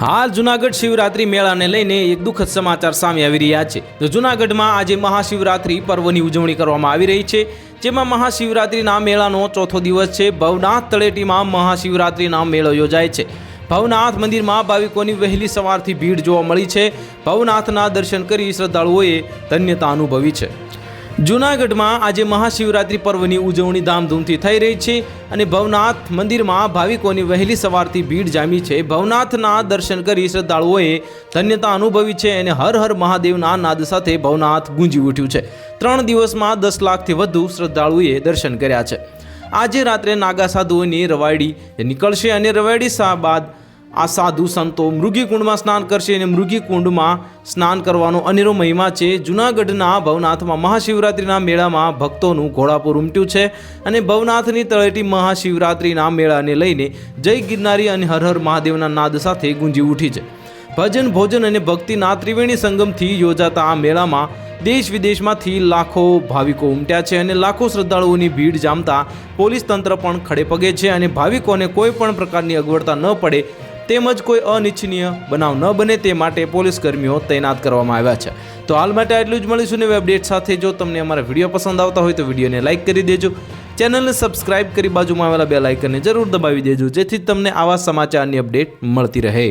હાલ જુનાગઢ શિવરાત્રી મેળાને લઈને એક દુઃખદ સમાચાર સામે આવી રહ્યા છે. તો જુનાગઢમાં આજે મહાશિવરાત્રી પર્વની ઉજવણી કરવામાં આવી રહી છે, જેમાં મહાશિવરાત્રીના મેળાનો ચોથો દિવસ છે. ભવનાથ તળેટીમાં મહાશિવરાત્રીના મેળો યોજાય છે. ભવનાથ મંદિરમાં ભાવિકોની વહેલી સવારથી ભીડ જોવા મળી છે. ભવનાથના દર્શન કરી શ્રદ્ધાળુઓએ ધન્યતા અનુભવી છે. જૂનાગઢમાં આજે મહાશિવરાત્રિ પર્વની ઉજવણી ધામધૂમથી થઈ રહી છે અને ભવનાથ મંદિરમાં ભાવિકોની વહેલી સવારથી ભીડ જામી છે. ભવનાથના દર્શન કરી શ્રદ્ધાળુઓએ ધન્યતા અનુભવી છે અને હર હર મહાદેવના નાદ સાથે ભવનાથ ગુંજી ઉઠ્યું છે. ત્રણ દિવસમાં દસ લાખથી વધુ શ્રદ્ધાળુઓએ દર્શન કર્યા છે. આજે રાત્રે નાગા સાધુઓની રવાડી નીકળશે અને રવાડી બાદ આ સાધુ સંતો મૃગીકુંડમાં સ્નાન કરશે અને મૃગીકુંડમાં સ્નાન કરવાનો અનેરો મહિમા છે. જૂનાગઢના ભવનાથમાં મહાશિવરાત્રિના મેળામાં ભક્તોનું ઘોડાપુર ઉમટ્યું છે અને ભવનાથની તળેટી મહાશિવરાત્રિના મેળાને લઈને જય ગિરનારી અને હર હર મહાદેવના નાદ સાથે ગુંજી ઉઠી છે. ભજન, ભોજન અને ભક્તિના ત્રિવેણી સંગમથી યોજાતા આ મેળામાં દેશ વિદેશમાંથી લાખો ભાવિકો ઉમટ્યા છે અને લાખો શ્રદ્ધાળુઓની ભીડ જામતા પોલીસ તંત્ર પણ ખડે પગે છે અને ભાવિકોને કોઈ પણ પ્રકારની અગવડતા ન પડે તેમજ કોઈ અનિચ્છનીય બનાવ ન બને તે માટે પોલીસ કર્મીઓ તૈનાત કરવામાં આવ્યા છે. તો હાલ માટે આટલું જ મળીશું નવી અપડેટ સાથે. જો તમને અમારા વીડિયો પસંદ આવતા હોય તો વિડીયોને લાઇક કરી દેજો. ચેનલને સબસ્ક્રાઇબ કરી બાજુમાં આવેલા બે લાઇકનને જરૂર દબાવી દેજો, જેથી તમને આવા સમાચારની અપડેટ મળતી રહે.